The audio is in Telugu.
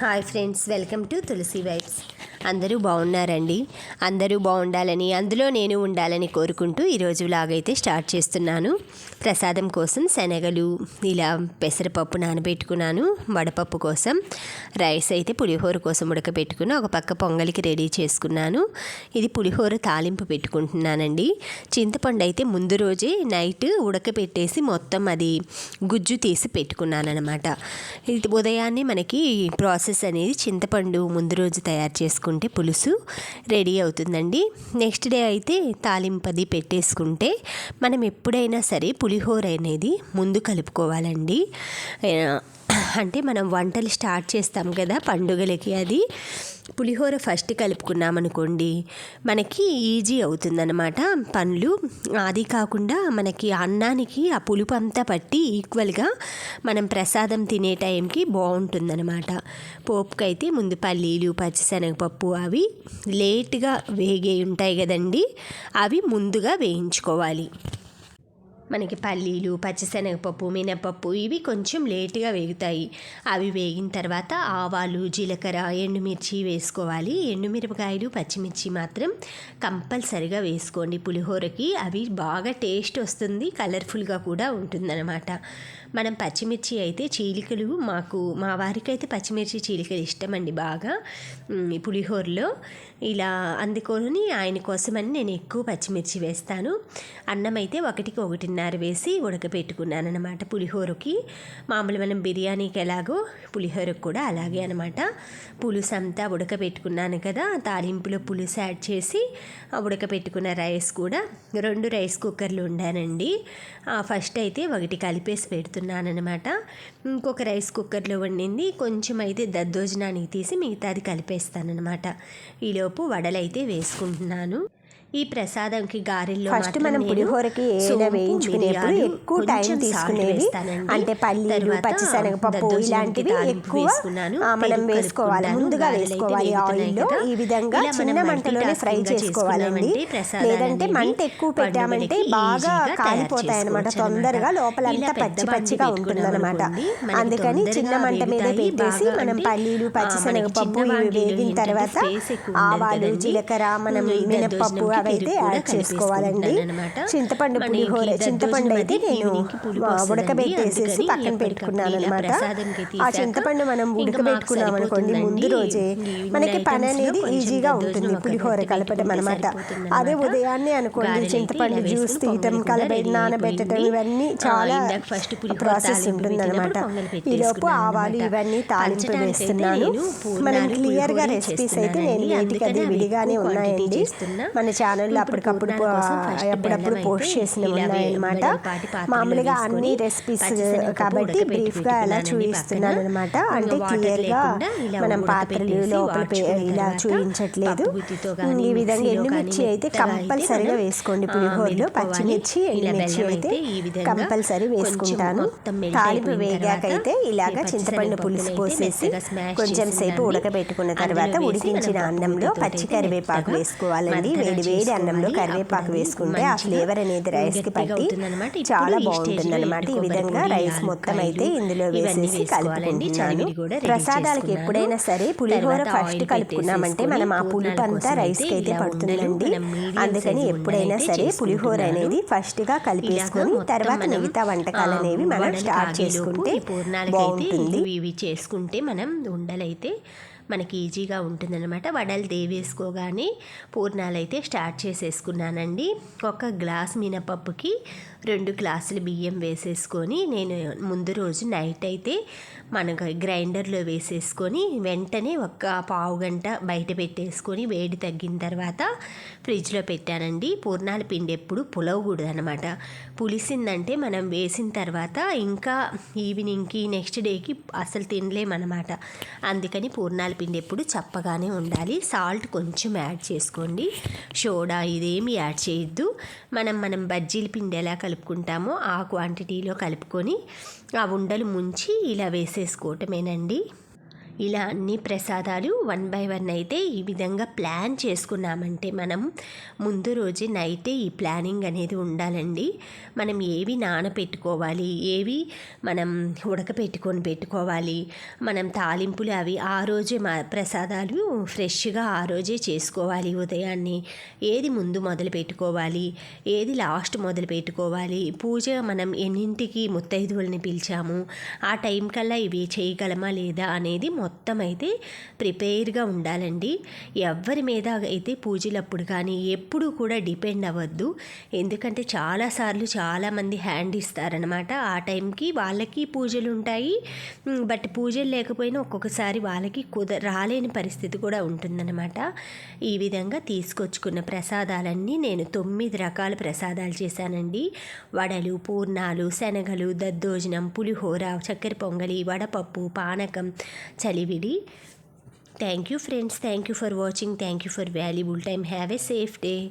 Hi friends welcome to Tulasi vibes. అందరూ బాగున్నారండి. అందరూ బాగుండాలని అందులో నేను ఉండాలని కోరుకుంటూ ఈరోజు లాగైతే స్టార్ట్ చేస్తున్నాను. ప్రసాదం కోసం శనగలు ఇలా పెసరపప్పు నానబెట్టుకున్నాను వడపప్పు కోసం. రైస్ అయితే పులిహోర కోసం ఉడకబెట్టుకుని ఒక పక్క పొంగలికి రెడీ చేసుకున్నాను. ఇది పులిహోర తాలింపు పెట్టుకుంటున్నానండి. చింతపండు అయితే ముందు రోజే నైట్ ఉడకబెట్టేసి మొత్తం అది గుజ్జు తీసి పెట్టుకున్నాను అనమాట ఇది ఉదయాన్నే మనకి ప్రాసెస్ అనేది చింతపండు ముందు రోజు తయారు చేసుకుంటే పులుసు రెడీ అవుతుందండి. నెక్స్ట్ డే అయితే తాలింపది పెట్టేసుకుంటే మనం ఎప్పుడైనా సరే పులిహోర అనేది ముందు కలుపుకోవాలండి. అంటే మనం వంటలు స్టార్ట్ చేస్తాం కదా పండుగలకి అది. పులిహోర ఫస్ట్ కలుపుకున్నామనుకోండి మనకి ఈజీ అవుతుందన్నమాట. పనులు అది కాకుండా మనకి అన్నానికి ఆ పులుపు అంతా పట్టి ఈక్వల్గా మనం ప్రసాదం తినే టైంకి బాగుంటుందన్నమాట. పోపుకైతే ముందు పల్లీలు పచ్చిశనగపప్పు అవి లేట్గా వేగే ఉంటాయి కదండి అవి ముందుగా వేయించుకోవాలి. మనకి పల్లీలు పచ్చిశనగపప్పు మినపప్పు ఇవి కొంచెం లేటుగా వేగుతాయి. అవి వేగిన తర్వాత ఆవాలు జీలకర్ర ఎండుమిర్చి వేసుకోవాలి. ఎండుమిరపకాయలు పచ్చిమిర్చి మాత్రం కంపల్సరిగా వేసుకోండి. పులిహోరకి అవి బాగా టేస్ట్ వస్తుంది కలర్ఫుల్గా కూడా ఉంటుందన్నమాట. మనం పచ్చిమిర్చి అయితే చీలికలు మాకు మా వారికి అయితే పచ్చిమిర్చి చీలికలు ఇష్టం అండి బాగా పులిహోరలో ఇలా అందుకొని ఆయన కోసమని నేను ఎక్కువ పచ్చిమిర్చి వేస్తాను. అన్నం అయితే ఒకటికి ఒకటి చిన్నార వేసి ఉడకపెట్టుకున్నాను అనమాట పులిహోరకి. మామూలు మనం బిర్యానీకి ఎలాగో పులిహోరకు కూడా అలాగే అనమాట పులుసు అంతా ఉడకపెట్టుకున్నాను కదా తాలింపులో పులుసు యాడ్ చేసి ఉడకపెట్టుకున్న రైస్ కూడా రెండు రైస్ కుక్కర్లు ఉండానండి. ఫస్ట్ అయితే ఒకటి కలిపేసి పెడుతున్నాను అనమాట ఇంకొక రైస్ కుక్కర్లో వండింది కొంచెం అయితే దద్దోజనానికి తీసి మిగతాది కలిపేస్తానమాట ఈలోపు వడలైతే వేసుకుంటున్నాను. ఈ ప్రసాదంకి గారెల్లో ఫస్ట్ మనం పులిహోరకి వేయించుకునేప్పుడు ఎక్కువ టైం వేస్తానండి. అంటే పల్లీలు పచ్చిశనగపప్పు ఇలాంటివి ఎక్కువ మనం వేసుకోవాలి ముందుగా వేసుకోవాలి ఆయిల్లో కదా. ఈ విధంగా చిన్న మంటలోనే ఫ్రై చేసుకోవాలండి లేదంటే మంట ఎక్కువ పెట్టామంటే బాగా కాలిపోతాయి అనమాట తొందరగా. లోపలంతా పచ్చి పచ్చిగా పెట్టుకున్నామనుకోండి, మనకి అందుకని చిన్న మంట మీద పెట్టేసి మనం పల్లీలు పచ్చిశనగపప్పు ఇవి వేగిన తర్వాత ఆవాలు. జీలకర్ర మనం ఈ కూడా యాడ్ చేసుకోవాలండి. చింతపండు పులిహోర చింతపండు అయితే నేను. ఉడకబెట్టేసేసి పక్కన పెట్టుకున్నాను అనమాట ఆ చింతపండు మనం ఉడకబెట్టుకున్నాం అనుకోండి ముందు. రోజే మనకి పని అనేది ఈజీగా ఉంటుంది పులిహోర కలపడం అనమాట. అదే ఉదయాన్నే అనుకోండి అయితే చింతపండు జ్యూస్ తీయటం కలబెట్టి నానబెట్టడం. ఇవన్నీ చాలా ప్రాసెస్ పెట్టినప్పుడు పొంగల్ ఈలోపు ఆవాలు. ఇవన్నీ తాలింపు వేస్తున్నాను నేను మనం క్లియర్గా రెసిపీస్ అయితే నేను. వేటికి అది విడిగానే ఉన్నాయండి. మన ఛానల్లో అప్పటికప్పుడు బెల్లం పోస్ట్ ఉన్నాయన్నమాట వెడల్పాటి పాత్రలో మామూలుగా అన్ని రెసిపీస్ కాబట్టి బ్రీఫ్గా అలా చూపిస్తున్నాను. అనమాట అంటే క్లియర్గా మనం పాత్రలు లోపల ఇలా చూపించట్లేదు ఈ విధంగా ఎండుమిర్చి అయితే కంపల్సరిగా వేసుకోండి. పులిహోరలో. పచ్చిమిర్చి ఎండుమిర్చి అయితే కంపల్సరీ వేసుకుంటాను. తాలింపు వేగాకైతే ఇలాగ చింతపండు పులుసు పోసేసి కొంచెం చేసిన సేపు ఉడకబెట్టుకున్న తర్వాత ఉడికించిన అన్నంలో పచ్చి కరివేపాకు వేసుకోవాలండి. వేడి వేడి అన్నంలో. కరివేపాకు వేసుకుంటే ఆ ఫ్లేవర్ అనేది రైస్కి గట్టిగా పట్టి చాలా బాగుంటుంది అనమాట ఈ విధంగా రైస్ మొత్తం అయితే ఇందులో వేసేసి. కలుపుకుంటున్నాను ప్రసాదాలకి. ఎప్పుడైనా సరే పులిహోర ఫస్ట్ కలుపుకున్నామంటే మనం ఆ పులుపు అంతా రైస్కి అయితే పడుతుందండి అందుకని ఎప్పుడైనా సరే పులిహోర. అనేది ఫస్ట్గా కలిపేసుకొని తర్వాత మిగతా వంటకాలు అనేవి మనం స్టార్ట్ చేసుకుంటే బాగుంటుంది ఇవి ఇవి చేసుకుంటే మనం ఉండలైతే మనకి ఈజీగా ఉంటుందన్నమాట. వడలు దేవేసుకోగానే పూర్ణాలు అయితే స్టార్ట్ చేసేసుకున్నానండి. ఒక గ్లాస్ మినపప్పుకి రెండు గ్లాసులు బియ్యం వేసేసుకొని నేను ముందు రోజు నైట్ అయితే మనకు గ్రైండర్లో వేసేసుకొని వెంటనే ఒక పావు గంట బయట పెట్టేసుకొని వేడి తగ్గిన తర్వాత ఫ్రిడ్జ్లో పెట్టానండి. పూర్ణాల పిండి ఎప్పుడు పులవకూడదు అనమాట పులిసిందంటే మనం వేసిన తర్వాత ఇంకా ఈవినింగ్కి నెక్స్ట్ డేకి అసలు తినలేమన్నమాట. అందుకని పూర్ణాల పిండి ఎప్పుడు చప్పగానే ఉండాలి. సాల్ట్ కొంచెం యాడ్ చేసుకోండి. సోడా ఇదేమి యాడ్ చేయొద్దు. మనం మనం బజ్జీల పిండి ఎలా కలుపుకుంటామో ఆ క్వాంటిటీలో కలుపుకొని ఆ ఉండలు ముంచి ఇలా వేసేసుకోవటమేనండి. ఇలా అన్ని ప్రసాదాలు వన్ బై వన్ అయితే ఈ విధంగా ప్లాన్ చేసుకున్నామంటే మనం ముందు రోజే నైటే ఈ ప్లానింగ్ అనేది ఉండాలండి. మనం ఏవి నానపెట్టుకోవాలి ఏవి మనం ఉడకపెట్టుకొని పెట్టుకోవాలి మనం తాలింపులు అవి ఆ రోజే మా ప్రసాదాలు ఫ్రెష్గా ఆ రోజే చేసుకోవాలి ఉదయాన్నే. ఏది ముందు మొదలు పెట్టుకోవాలి ఏది లాస్ట్ మొదలు పెట్టుకోవాలి పూజ మనం ఎన్నింటికి ముత్తైదువుల్ని పిలిచాము ఆ టైం కల్లా ఇవి చేయగలమా లేదా అనేది మొత్తం అయితే ప్రిపేర్గా ఉండాలండి. ఎవరి మీద అయితే పూజలప్పుడు కానీ ఎప్పుడు కూడా డిపెండ్ అవ్వద్దు. ఎందుకంటే చాలాసార్లు చాలామంది హ్యాండ్ ఇస్తారనమాట ఆ టైంకి వాళ్ళకి పూజలు ఉంటాయి. బట్ పూజలు లేకపోయినా ఒక్కొక్కసారి వాళ్ళకి కుద రాలేని పరిస్థితి కూడా ఉంటుందన్నమాట. ఈ విధంగా తీసుకొచ్చుకున్న ప్రసాదాలన్నీ నేను తొమ్మిది రకాల ప్రసాదాలు చేశానండి. వడలు పూర్ణాలు శనగలు దద్దోజనం పులిహోర చక్కెర పొంగలి వడపప్పు పానకం Thank you friends. Thank you for watching. Thank you for valuable time. Have a safe day.